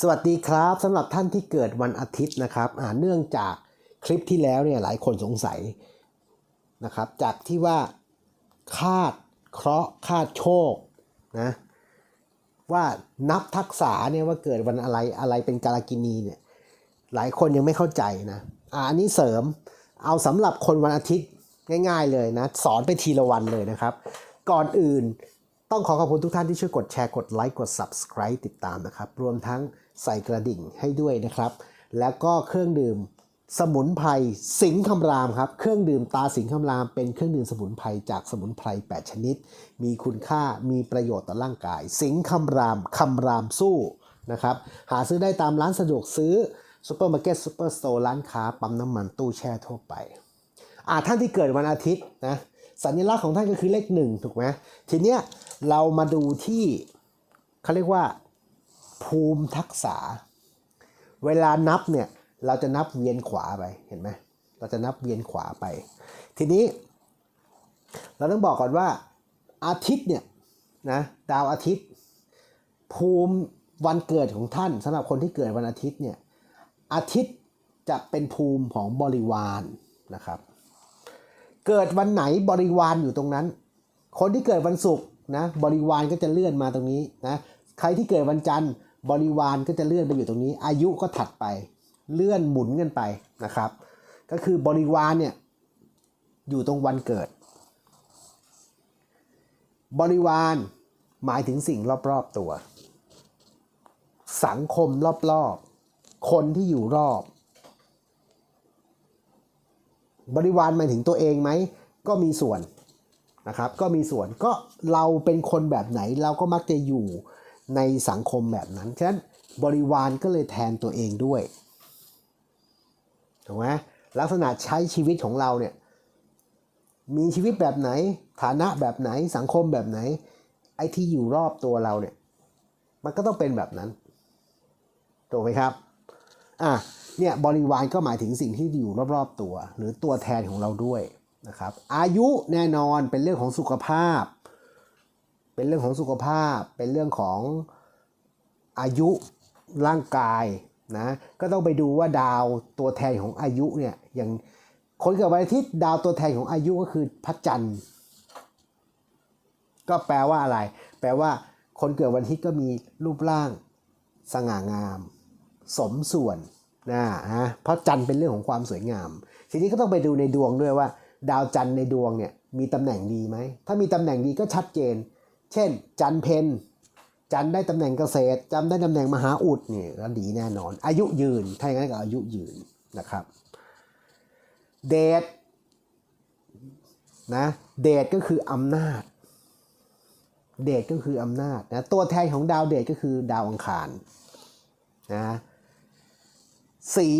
สวัสดีครับสำหรับท่านที่เกิดวันอาทิตย์นะครับอ่าเนื่องจากคลิปที่แล้วเนี่ยหลายคนสงสัยนะครับ จากที่ว่าคาดเคราะห์คาดโชคนะว่านับทักษะเนี่ยว่าเกิดวันอะไรอะไรเป็นกาลกินีเนี่ยหลายคนยังไม่เข้าใจนะอ่าอันนี้เสริมเอาสำหรับคนวันอาทิตย์ง่าย ๆ เลยนะสอนไปทีละวันเลยนะครับ ก่อนอื่นต้องขอขอบคุณทุกท่านที่ช่วยกดแชร์กดไลค์กด Subscribe ติดตามนะครับ รวมทั้ง ใส่กระดิ่งให้ด้วยนะครับ แล้วก็เครื่องดื่มสมุนไพรสิงห์คำรามครับ เครื่องดื่มตาสิงห์คำรามเป็นเครื่องดื่มสมุนไพรจากสมุนไพร 8 ชนิด มีคุณค่ามีประโยชน์ต่อร่างกาย สิงห์คำรามคำรามสู้นะครับ หาซื้อได้ตามร้านสะดวกซื้อซูเปอร์มาร์เก็ตซูเปอร์สโตร์ร้านค้าปั๊มน้ำมันตู้แช่ทั่วไปอ่าท่านที่เกิดวันอาทิตย์นะสัญลักษณ์ของท่านก็คือเลขหนึ่งถูกไหมทีเนี้ยเรามาดูที่เขาเรียกว่า ภูมิทักษะ เวลานับเนี่ยเราจะนับเวียนขวาไปเห็นไหมเราจะนับเวียนขวาไป ทีนี้ เราต้องบอกก่อนว่าอาทิตย์เนี่ยนะดาวอาทิตย์ ภูมิวันเกิดของท่านสำหรับคนที่เกิดวันอาทิตย์เนี่ยอาทิตย์จะเป็นภูมิของบริวารนะครับ เกิดวันไหนบริวารอยู่ตรงนั้น คนที่เกิดวันศุกร์นะบริวารก็จะเลื่อนมาตรงนี้นะใครที่เกิดวันจันทร์ บริวารก็จะเลื่อนไปอยู่ตรงนี้ อายุก็ถัดไปเลื่อนหมุนกันไปนะครับ ก็คือบริวารเนี่ยอยู่ตรงวันเกิด บริวารหมายถึงสิ่งรอบๆตัว สังคมรอบๆ คนที่อยู่รอบ บริวารหมายถึงตัวเองไหมก็มีส่วนนะครับ ก็มีส่วนก็เราเป็นคนแบบไหนเราก็มักจะอยู่ ในสังคมแบบนั้น ฉะนั้นบริวารก็เลยแทนตัวเองด้วย ถูกไหมลักษณะใช้ชีวิตของเราเนี่ย มีชีวิตแบบไหน ฐานะแบบไหน สังคมแบบไหน ไอ้ที่อยู่รอบตัวเราเนี่ย มันก็ต้องเป็นแบบนั้น ถูกไหมครับ อะ เนี่ยบริวารก็หมายถึงสิ่งที่อยู่รอบๆตัว หรือตัวแทนของเราด้วยนะครับ อายุแน่นอนเป็นเรื่องของสุขภาพ เป็นเรื่องของสุขภาพ เป็นเรื่องของอายุร่างกายนะก็ต้องไปดูว่าดาวตัวแทนของอายุเนี่ยอย่างคนเกิดวันอาทิตย์ดาวตัวแทนของอายุก็คือพระจันทร์ ก็แปลว่าอะไร แปลว่าคนเกิดวันอาทิตย์ก็มีรูปร่างสง่างาม สมส่วนนะฮะเพราะจันทร์เป็นเรื่องของความสวยงาม ทีนี้ก็ต้องไปดูในดวงด้วยว่า ดาวจันทร์ในดวงเนี่ยมีตำแหน่งดีไหมถ้ามีตำแหน่งดีก็ชัดเจน เช่น จันเพนจันได้ตำแหน่งเกษตรจำได้ตำแหน่งมหาอุดนี่ก็ดีแน่นอน อายุยืน ถ้าอย่างนั้นก็อายุยืนนะครับ เดชนะเดชก็คืออำนาจ เดชก็คืออำนาจนะตัวแทนของดาวเดชก็คือดาวอังคารนะสี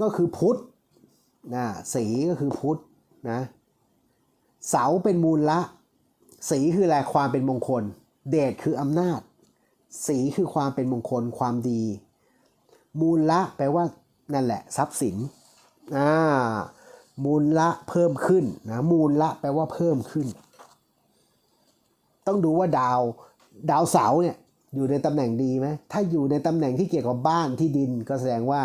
ก็คือพุธนะสีก็คือพุธนะเสาเป็นมูลละ สีคืออะไรความเป็นมงคล เดชคืออำนาจ สีคือความเป็นมงคลความดี มูลละแปลว่านั่นแหละ ทรัพย์สินอ่ามูลละเพิ่มขึ้นนะมูลละแปลว่าเพิ่มขึ้น ต้องดูว่าดาวดาวเสาเนี่ยอยู่ในตำแหน่งดีไหมถ้าอยู่ในตำแหน่งที่เกี่ยวกับบ้านที่ดินก็แสดงว่า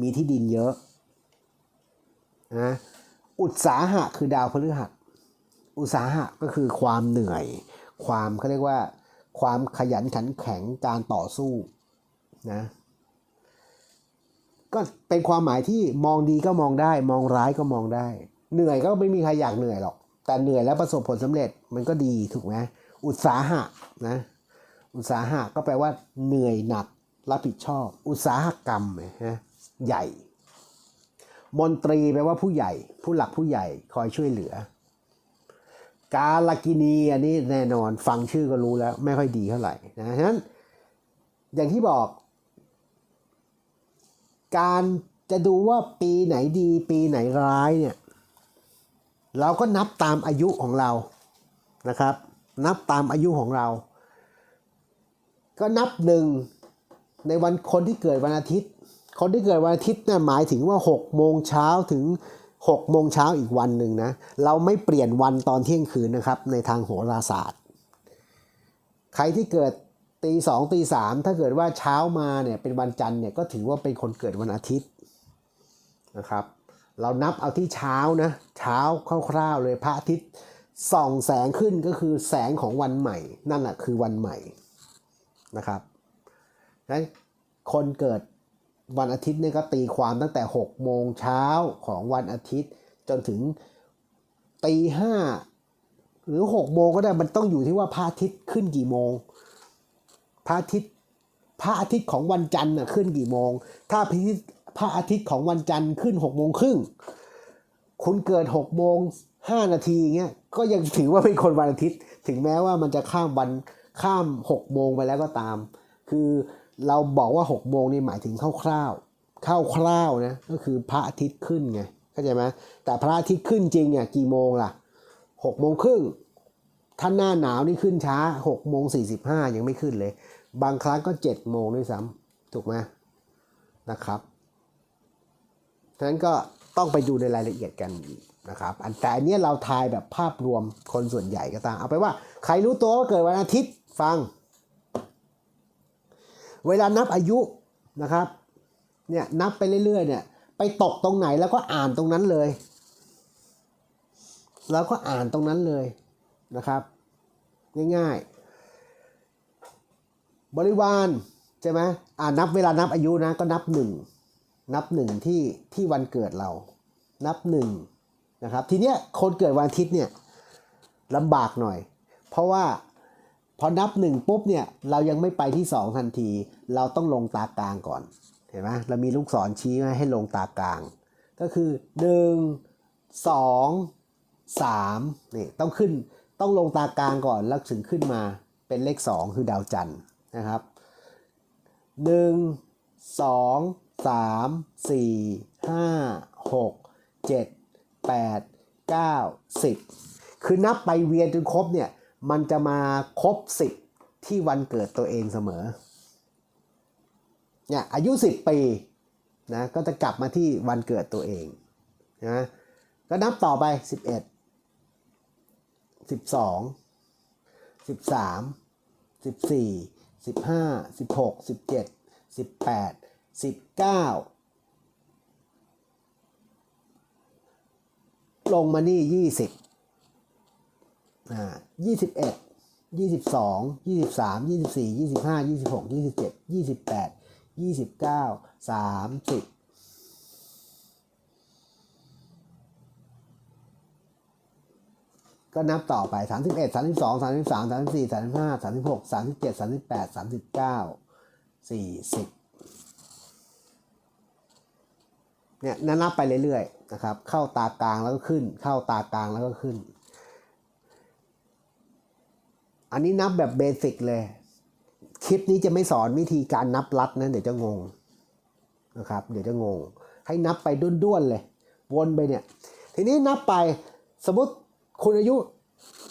มีที่ดินเยอะนะอุตสาหะคือดาวพฤหัส อุตสาหะก็คือความเหนื่อย ความเขาเรียกว่า ความขยันขันแข็งการต่อสู้นะก็เป็นความหมายที่มองดีก็มองได้ มองร้ายก็มองได้ เหนื่อยก็ไม่มีใครอยากเหนื่อยหรอก แต่เหนื่อยแล้วประสบผลสำเร็จมันก็ดีถูกไหมอุตสาหะนะอุตสาหะก็แปลว่าเหนื่อยหนักรับผิดชอบ อุตสาหกรรมนะใหญ่ มนตรีแปลว่าผู้ใหญ่ ผู้หลักผู้ใหญ่คอยช่วยเหลือ กาลกินีอันนี้แน่นอนฟังชื่อก็รู้แล้ว ไม่ค่อยดีเท่าไหร่นะฉะนั้นอย่างที่บอก การจะดูว่าปีไหนดี ปีไหนร้ายเนี่ยเราก็นับตามอายุของเรานะครับ นับตามอายุของเรา ก็นับหนึ่งในวันคนที่เกิดวันอาทิตย์ คนที่เกิดวันอาทิตย์เนี่ยหมายถึงว่า6โมงเช้าถึง 6โมงเช้าอีกวันหนึ่งนะ เราไม่เปลี่ยนวันตอนเที่ยงคืนนะครับในทางโหราศาสตร์ ใครที่เกิดตีสองตีสามถ้าเกิดว่าเช้ามาเนี่ยเป็นวันจันทร์เนี่ยก็ถือว่าเป็นคนเกิดวันอาทิตย์นะครับ เรานับเอาที่เช้านะเช้าคร่าวๆเลยพระอาทิตย์ส่องแสงขึ้นก็คือแสงของวันใหม่ นั่นแหละคือวันใหม่นะครับนั้นคนเกิด วันอาทิตย์เนี่ยก็ตีความตั้งแต่ 6 โมงเช้าของวันอาทิตย์ จนถึงตีห้าหรือ 6 โมงก็ได้มันต้องอยู่ที่ว่าพระอาทิตย์ขึ้นกี่โมงพระอาทิตย์พระอาทิตย์ของวันจันทร์ขึ้นกี่โมง ถ้าพระอาทิตย์พระอาทิตย์ของวันจันทร์ขึ้น6โมงครึ่งคุณเกิด6โมง5นาทีเงี้ยก็ยังถือว่าเป็นคนวันอาทิตย์ ถึงแม้ว่ามันจะข้ามวันข้าม6โมงไปแล้วก็ตาม คือ เราบอกว่า 6 โมงนี่หมายถึงคร่าวๆคร่าวๆนะก็คือพระอาทิตย์ขึ้นไงเข้าใจไหมแต่พระอาทิตย์ขึ้นจริงเนี่ยกี่โมงล่ะ6โมงครึ่งถ้าหน้าหนาวนี่ขึ้นช้า6โมง45 ยังไม่ขึ้นเลย บางครั้งก็ 7 โมงด้วยซ้ำถูกไหมนะครับฉะนั้นก็ต้องไปดูในรายละเอียดกันนะครับแต่อันนี้เราทายแบบภาพรวมคนส่วนใหญ่ก็ตาม เอาไปว่า ใครรู้ตัวว่าเกิดวันอาทิตย์ฟัง เวลานับอายุนะครับเนี่ยนับไปเรื่อยๆเนี่ยไปตกตรงไหนแล้วก็อ่านตรงนั้นเลย แล้วก็อ่านตรงนั้นเลยนะครับ ง่ายๆ บริวารใช่ไหมอ่านับเวลานับอายุนะก็นับหนึ่งนับหนึ่งที่ที่วันเกิดเรา นับหนึ่งนะครับทีเนี้ยคนเกิดวันอาทิตย์เนี่ยลำบากหน่อย เพราะว่า พอนับหนึ่งปุ๊บเนี่ยเรายังไม่ไปที่สองทันที เราต้องลงตากลางก่อน เห็นไหมเรามีลูกศรชี้ไว้ให้ลงตากลาง ก็คือหนึ่งสองสามนี่ต้องขึ้นต้องลงตากลางก่อนแล้วถึงขึ้นมาเป็นเลขสองคือดาวจันทร์นะครับหนึ่งสองสามสี่ห้าหกเจ็ดแปดเก้าสิบคือนับไปเวียนจนครบเนี่ย มันจะมาครบสิบที่วันเกิดตัวเองเสมอเนี่ยอายุสิบปีนะก็จะกลับมาที่วันเกิดตัวเองนะก็นับต่อไปสิบเอ็ดสิบสองสิบสามสิบสี่สิบห้าสิบหกสิบเจ็ดสิบแปดสิบเก้าลงมานี่ยี่สิบ อ่ายี่สิบเอ็ดยี่สิบสองยี่สิบสามยี่สิบสี่ยี่สิบห้ายี่สิบหกยี่สิบเจ็ดยี่สิบแปดยี่สิบเก้าสามสิบก็นับต่อไปสามสิบเอ็ดสามสิบสองสามสิบสามสามสิบสี่สามสิบห้าสามสิบหกสามสิบเจ็ดสามสิบแปดสามสิบเก้าสี่สิบเนี่ยนับไปเรื่อยๆนะครับ เข้าตากลางแล้วก็ขึ้น เข้าตากลางแล้วก็ขึ้น อันนี้นับแบบเบสิกเลย คลิปนี้จะไม่สอนวิธีการนับลัดนะเดี๋ยวจะงงนะครับ เดี๋ยวจะงง ให้นับไปด้วนๆเลย วนไปเนี่ย ทีนี้นับไปสมมติคุณอายุ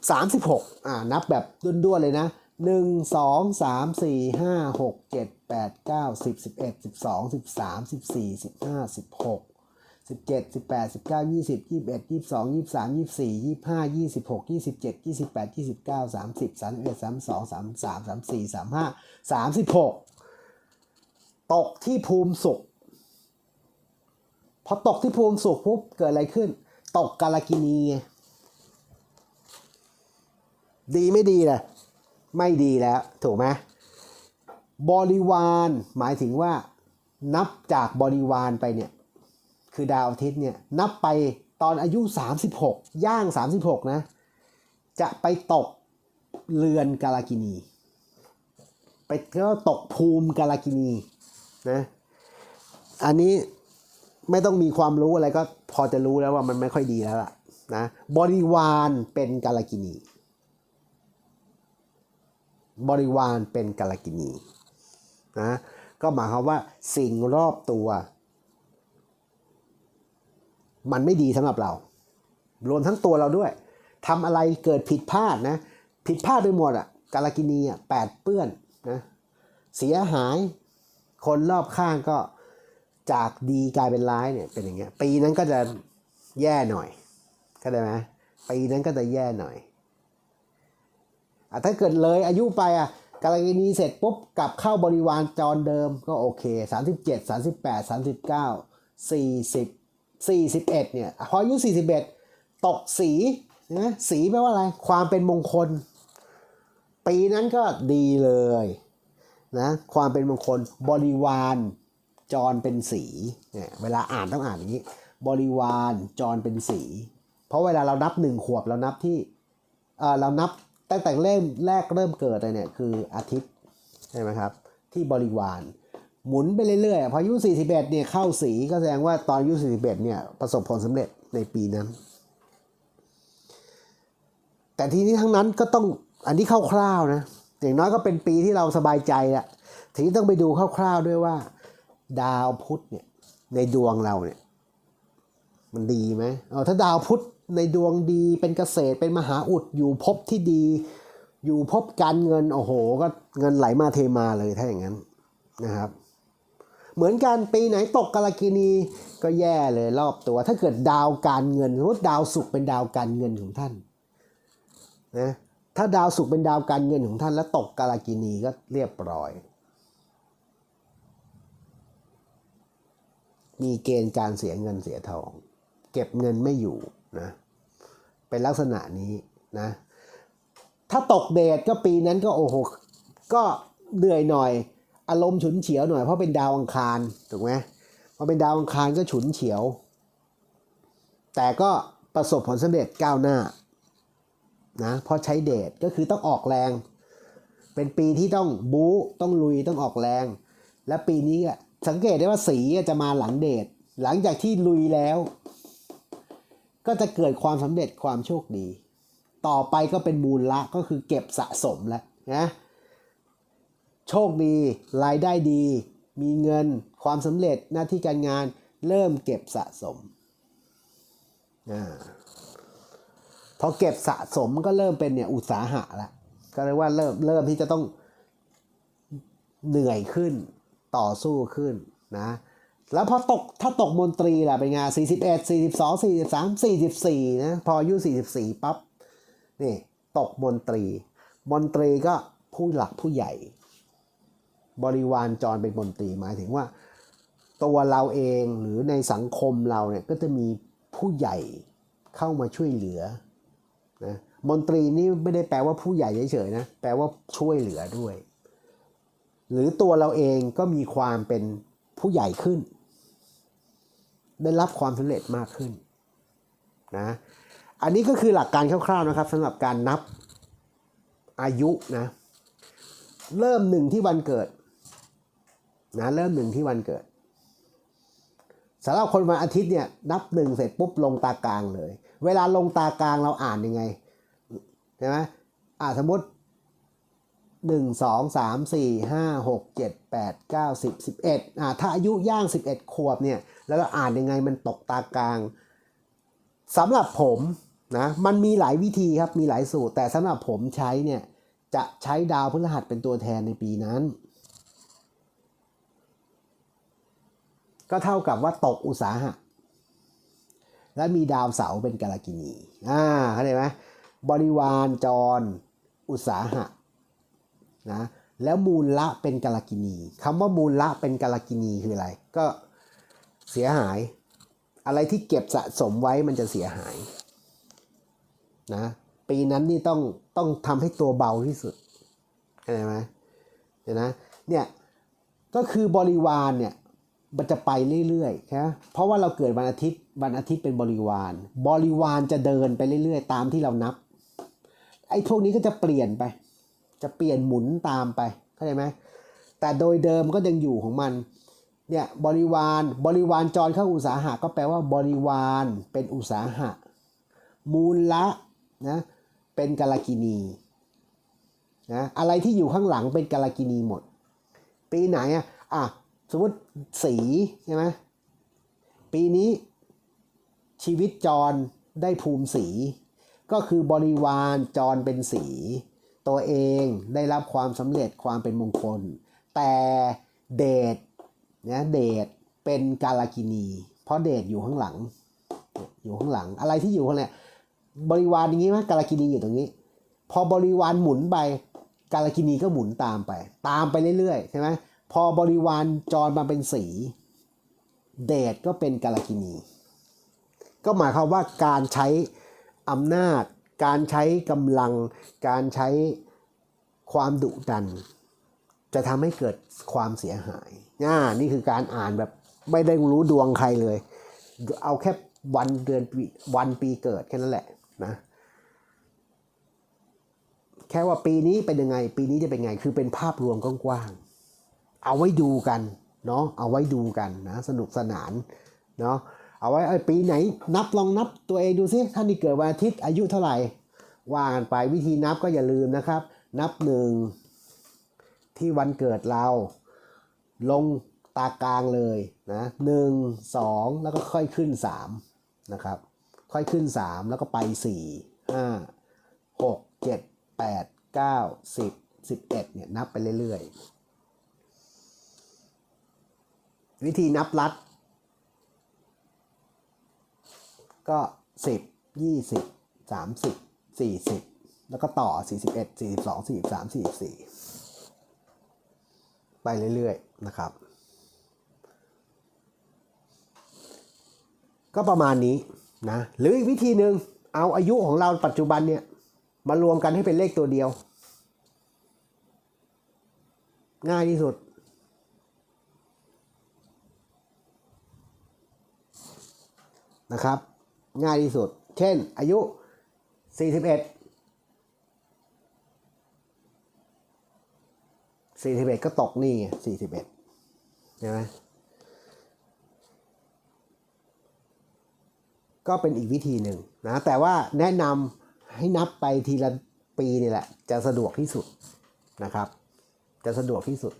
36อ่านับแบบด้วนๆเลยนะ 1 2 3 4 5 6 7 8 9 10 11 12 13 14 15 16 17 18 19 20 21 22 23 24 25 26 27 28 29 30 31 32 33 34 35 36ตกที่ภูมิสุข พอตกที่ภูมิสุขปุ๊บเกิดอะไรขึ้น ตกกาลกินีไงดีไม่ดีล่ะไม่ดีแล้วถูกไหมบริวารหมายถึงว่านับจากบริวารไปเนี่ย คือดาวอาทิตย์เนี่ยนับไปตอนอายุ 36 ย่าง 36 นะ จะไปตกเรือนกาลากินี ไปก็ตกภูมิกาลากินีนะอันนี้ไม่ต้องมีความรู้อะไรก็พอจะรู้แล้วว่ามันไม่ค่อยดีแล้วล่ะนะบริวารเป็นกาลกินี บริวารเป็นกาลกินีนะก็หมายความว่าสิ่งรอบตัว มันไม่ดีสำหรับเรา รวมทั้งตัวเราด้วยทำอะไรเกิดผิดพลาดนะ ผิดพลาดไปหมดอะกาลกินีอะแปดเปื้อนนะเสียหายคนรอบข้างก็จากดีกลายเป็นร้ายเนี่ยเป็นอย่างเงี้ยปีนั้นก็จะแย่หน่อยเข้าใจไหมปีนั้นก็จะแย่หน่อยอะถ้าเกิดเลยอายุไปอะกาลกินีเสร็จปุ๊บกลับเข้าบริวารจรเดิมก็โอเค 37 38 39 40 41เนี่ยพออายุ 41 ตกสีนะสีแปลว่าอะไร ความเป็นมงคล ปีนั้นก็ดีเลยนะความเป็นมงคลบริวารจรเป็นสีเนี่ยเวลาอ่านต้องอ่านอย่างนี้ บริวารจรเป็นสี เพราะเวลาเรานับหนึ่งขวบเรานับที่เออเรานับตั้งแต่เริ่มแรกเริ่มเกิดเลยเนี่ยคืออาทิตย์ใช่ไหมครับที่บริวาร หมุนไปเรื่อยๆพออายุ41เนี่ยเข้าสีก็แสดงว่าตอนอายุ41เนี่ยประสบผลสำเร็จในปีนั้น แต่ทีนี้ทั้งนั้นก็ต้องอันนี้คร่าวๆนะอย่างน้อยก็เป็นปีที่เราสบายใจอะทีนี้ต้องไปดูคร่าวๆด้วยว่า ดาวพุธเนี่ยในดวงเราเนี่ยมันดีไหมเอาถ้าดาวพุธในดวงดีเป็นเกษตรเป็นมหาอุดอยู่ภพที่ดี อยู่ภพการเงินโอ้โห ก็เงินไหลมาเทมาเลยถ้าอย่างนั้นนะครับ เหมือนกันปีไหนตกกาลกินีก็แย่เลยรอบตัว ถ้าเกิดดาวการเงินสมมติดาวศุกร์เป็นดาวการเงินของท่านนะถ้าดาวศุกร์เป็นดาวการเงินของท่านแล้วตกกาลกินีก็เรียบร้อย มีเกณฑ์การเสียเงินเสียทอง เก็บเงินไม่อยู่นะเป็นลักษณะนี้นะถ้าตกเดทก็ปีนั้นก็โอ้โหก็เหนื่อยหน่อย อารมณ์ฉุนเฉียวหน่อยเพราะเป็นดาวอังคารถูกไหมพอเป็นดาวอังคารก็ฉุนเฉียว แต่ก็ประสบผลสำเร็จก้าวหน้านะเพราะใช้เดทก็คือต้องออกแรง เป็นปีที่ต้องบู๊ต้องลุยต้องออกแรง และปีนี้อะสังเกตได้ว่าสีจะมาหลังเดทหลังจากที่ลุยแล้ว ก็จะเกิดความสำเร็จความโชคดี ต่อไปก็เป็นมูลละก็คือเก็บสะสมแล้วนะ โชคดีรายได้ดี มีเงิน ความสำเร็จหน้าที่การงานเริ่มเก็บสะสมอพอเก็บสะสมก็เริ่มเป็นเนี่ยอุตสาหะละก็เรียกว่าเริ่มเริ่มที่จะต้องเหนื่อยขึ้นต่อสู้ขึ้นนะแล้วพอตกถ้าตกมนตรีล่ะเป็นไง41 42 43 44นะพออายุ44 ปั๊บนี่ตกมนตรี มนตรีก็ผู้หลักผู้ใหญ่ บริวารจรเป็นมนตรีหมายถึงว่า ตัวเราเองหรือในสังคมเราเนี่ยก็จะมีผู้ใหญ่เข้ามาช่วยเหลือนะมนตรีนี่ไม่ได้แปลว่าผู้ใหญ่เฉยๆนะแปลว่าช่วยเหลือด้วย หรือตัวเราเองก็มีความเป็นผู้ใหญ่ขึ้น ได้รับความสำเร็จมากขึ้นนะอันนี้ก็คือหลักการคร่าวๆนะครับสำหรับการนับอายุนะเริ่มหนึ่งที่วันเกิด นะเริ่มหนึ่งที่วันเกิดสำหรับคนวันอาทิตย์เนี่ยนับหนึ่งเสร็จปุ๊บลงตากลางเลย เวลาลงตากลางเราอ่านยังไงใช่ไหมอ่าสมมติหนึ่งสองสามสี่ห้าหกเจ็ดแปดเก้าสิบสิบเอ็ดอ่าถ้าอายุย่างสิบเอ็ดขวบเนี่ยแล้วเราอ่านยังไงมันตกตากลางสำหรับผมนะมันมีหลายวิธีครับมีหลายสูตร แต่สำหรับผมใช้เนี่ยจะใช้ดาวพฤหัสเป็นตัวแทนในปีนั้น ก็เท่ากับว่าตกอุตสาหะ และมีดาวเสาเป็นกาลกินีอ่าเข้าใจไหมบริวารจร อุตสาหะนะแล้วมูลละเป็นกาลกินีคำว่ามูลละเป็นกาลกินีคืออะไร ก็เสียหาย อะไรที่เก็บสะสมไว้มันจะเสียหายนะปีนั้นนี่ต้องต้องทำให้ตัวเบาที่สุดเข้าใจไหมเห็นนะเนี่ยก็คือบริวารเนี่ย มันจะไปเรื่อยๆนะเพราะว่าเราเกิดวันอาทิตย์ วันอาทิตย์เป็นบริวาร บริวารจะเดินไปเรื่อยๆ ตามที่เรานับ ไอ้พวกนี้ก็จะเปลี่ยนไป จะเปลี่ยนหมุนตามไป เข้าใจไหมแต่โดยเดิมก็ยังอยู่ของมัน เนี่ยบริวารบริวารจรเข้าอุตสาหะก็แปลว่าบริวารเป็นอุตสาหะ มูลละนะเป็นกาลกินีนะอะไรที่อยู่ข้างหลังเป็นกาลกินีหมด ปีไหนอะอะ สมมติสีใช่ไหมปีนี้ชีวิตจรได้ภูมิสี ก็คือบริวารจรเป็นสี ตัวเองได้รับความสำเร็จความเป็นมงคล แต่เดชนะเดชเป็นกาลกินี เพราะเดชอยู่ข้างหลัง อยู่ข้างหลังอะไรที่อยู่ข้างเนี่ยบริวารอย่างนี้ไหมกาลกินีอยู่ตรงนี้ พอบริวารหมุนไปกาลกินีก็หมุนตามไป ตามไปเรื่อยๆใช่ไหม พอบริวารจรมาเป็นสีเดชก็เป็นกาลกินี ก็หมายความว่าการใช้อำนาจ การใช้กำลัง การใช้ความดุดัน จะทำให้เกิดความเสียหายน่านี่คือการอ่านแบบไม่ได้รู้ดวงใครเลย เอาแค่วันเดือนปีวันปีเกิดแค่นั้นแหละนะ แค่ว่าปีนี้เป็นยังไง ปีนี้จะเป็นไง คือเป็นภาพรวมกว้างๆ เอาไว้ดูกันเนาะเอาไว้ดูกันนะสนุกสนานเนาะเอาไว้เอ้ปีไหนนับลองนับตัวเองดูซิท่านที่เกิดวันอาทิตย์อายุเท่าไหร่ว่ากันไปวิธีนับก็อย่าลืมนะครับ นับหนึ่งที่วันเกิดเรา ลงตากลางเลยนะหนึ่งสองแล้วก็ค่อยขึ้นสามนะครับค่อยขึ้นสามแล้วก็ไปสี่ห้าหกเจ็ดแปดเก้าสิบสิบเอ็ดเนี่ยนับไปเรื่อยๆ วิธีนับลัด ก็สิบยี่สิบสามสิบสี่สิบแล้วก็ต่อสี่สิบเอ็ดสี่สิบสองสี่สิบสามสี่สิบสี่ไปเรื่อยๆนะครับ ก็ประมาณนี้นะหรืออีกวิธีหนึ่งเอาอายุของเราปัจจุบันเนี่ยมารวมกันให้เป็นเลขตัวเดียว ง่ายที่สุด นะครับ ง่ายที่สุด เช่น อายุ 41 41 ก็ตกนี่ 41 ใช่ไหมก็เป็นอีกวิธีหนึ่งนะ แต่ว่าแนะนำให้นับไปทีละปีนี่แหละ จะสะดวกที่สุดนะครับ จะสะดวกที่สุด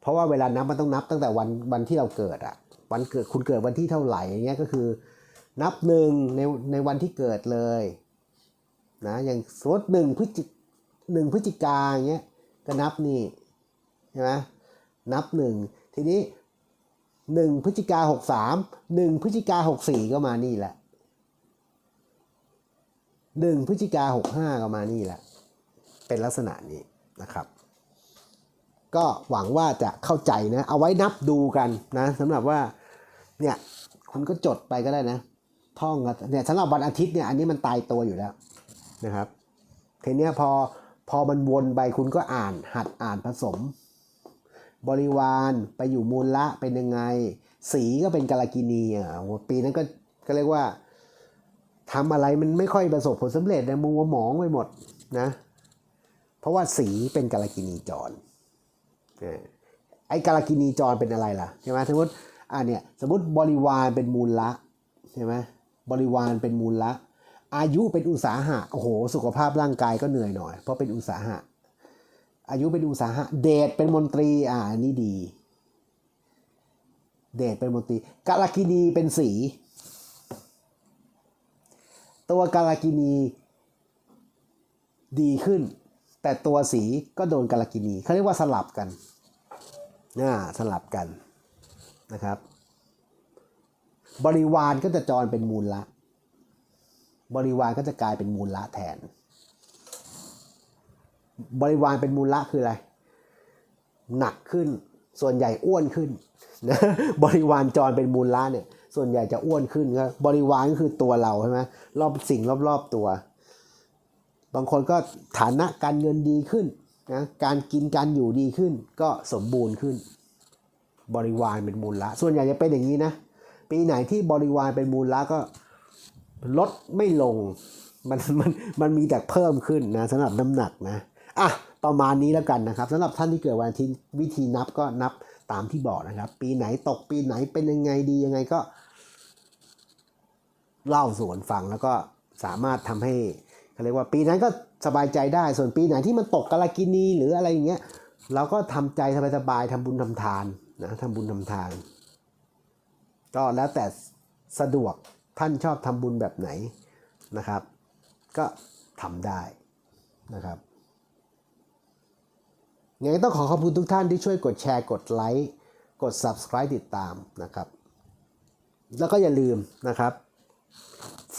เพราะว่าเวลานับมันต้องนับตั้งแต่วันวันที่เราเกิดอะ วันเกิดคุณเกิดวันที่เท่าไหร่อย่างเงี้ยก็คือ นับหนึ่งในในวันที่เกิดเลยนะอย่างสมมติหนึ่งพฤศจิหนึ่งพฤศจิกาอย่างเงี้ยก็นับนี่ใช่ไหมนับหนึ่งทีนี้หนึ่งพฤศจิกาหกสามหนึ่งพฤศจิกาหกสี่ก็มานี่แหละหนึ่งพฤศจิกาหกห้าก็มานี่แหละ เป็นลักษณะนี้นะครับ ก็หวังว่าจะเข้าใจนะ เอาไว้นับดูกันนะสำหรับว่า เนี่ยคุณก็จดไปก็ได้นะ ท่องเนี่ยสำหรับวันอาทิตย์เนี่ยอันนี้มันตายตัวอยู่แล้วนะครับทีเนี้ยพอพอมันวนไปคุณก็อ่านหัดอ่านผสม บริวารไปอยู่มูลละเป็นยังไง สีก็เป็นกาลกินีอะปีนั้นก็ก็เรียกว่าทำอะไรมันไม่ค่อยประสบผลสำเร็จนะมัวหมองไปหมดนะ เพราะว่าสีเป็นกาลกินีจรเออไอ้กาลกินีจรเป็นอะไรล่ะใช่ไหมสมมติ อ่าเนี่ยสมมติบริวารเป็นมูลละใช่ไหมบริวารเป็นมูลละ อายุเป็นอุตสาหะโอ้โห สุขภาพร่างกายก็เหนื่อยหน่อย เพราะเป็นอุตสาหะ อายุเป็นอุตสาหะ เดชเป็นมนตรีอ่านนี้ดี เดชเป็นมนตรีกาลกินีเป็นสี ตัวกาลกินีดีขึ้น แต่ตัวสีก็โดนกาลกินีเขาเรียกว่าสลับกันน่าสลับกัน นะครับ บริวารก็จะจรเป็นมูลละ บริวารก็จะกลายเป็นมูลละแทน บริวารเป็นมูลละคืออะไร หนักขึ้น ส่วนใหญ่อ้วนขึ้นนะบริวารจรเป็นมูลละเนี่ย ส่วนใหญ่จะอ้วนขึ้นก็บริวารก็คือตัวเราใช่ไหมรอบสิ่งรอบๆตัว บางคนก็ฐานะการเงินดีขึ้นนะการกินการอยู่ดีขึ้นก็สมบูรณ์ขึ้น บริวารเป็นมูลละ ส่วนใหญ่จะเป็นอย่างนี้นะ ปีไหนที่บริวารเป็นมูลละก็ลดไม่ลง มันมันมันมีแต่เพิ่มขึ้นนะสำหรับน้ำหนักนะ อะ ประมาณนี้แล้วกันนะครับสำหรับท่านที่เกิดวันอาทิตย์วิธีนับก็นับตามที่บอกนะครับ ปีไหนตกปีไหนเป็นยังไงดียังไงก็ เล่าสู่กันฟังแล้วก็สามารถทำให้เขาเรียกว่าปีนั้นก็สบายใจได้ ส่วนปีไหนที่มันตกกาลกินีหรืออะไรอย่างเงี้ยเราก็ทำใจสบายๆทำบุญทำทาน นะทำบุญทำทาน ก็แล้วแต่สะดวกท่านชอบทำบุญแบบไหนนะครับ ก็ทำได้นะครับยังไงต้องขอขอบคุณทุกท่านที่ช่วยกดแชร์กดไลค์กด subscribe ติดตามนะครับ แล้วก็อย่าลืมนะครับ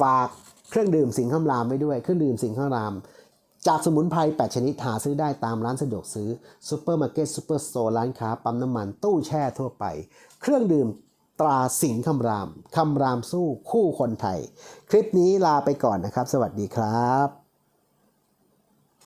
ฝากเครื่องดื่มสิงห์คำรามไว้ด้วย เครื่องดื่มสิงห์คำราม จากสมุนไพร 8 ชนิดหาซื้อได้ตามร้านสะดวกซื้อซูเปอร์มาร์เก็ตซูเปอร์สโตร์ร้านค้า ปั๊มน้ำมันตู้แช่ทั่วไป เครื่องดื่มตราสิงคำราม คำรามสู้คู่คนไทย คลิปนี้ลาไปก่อนนะครับ สวัสดีครับ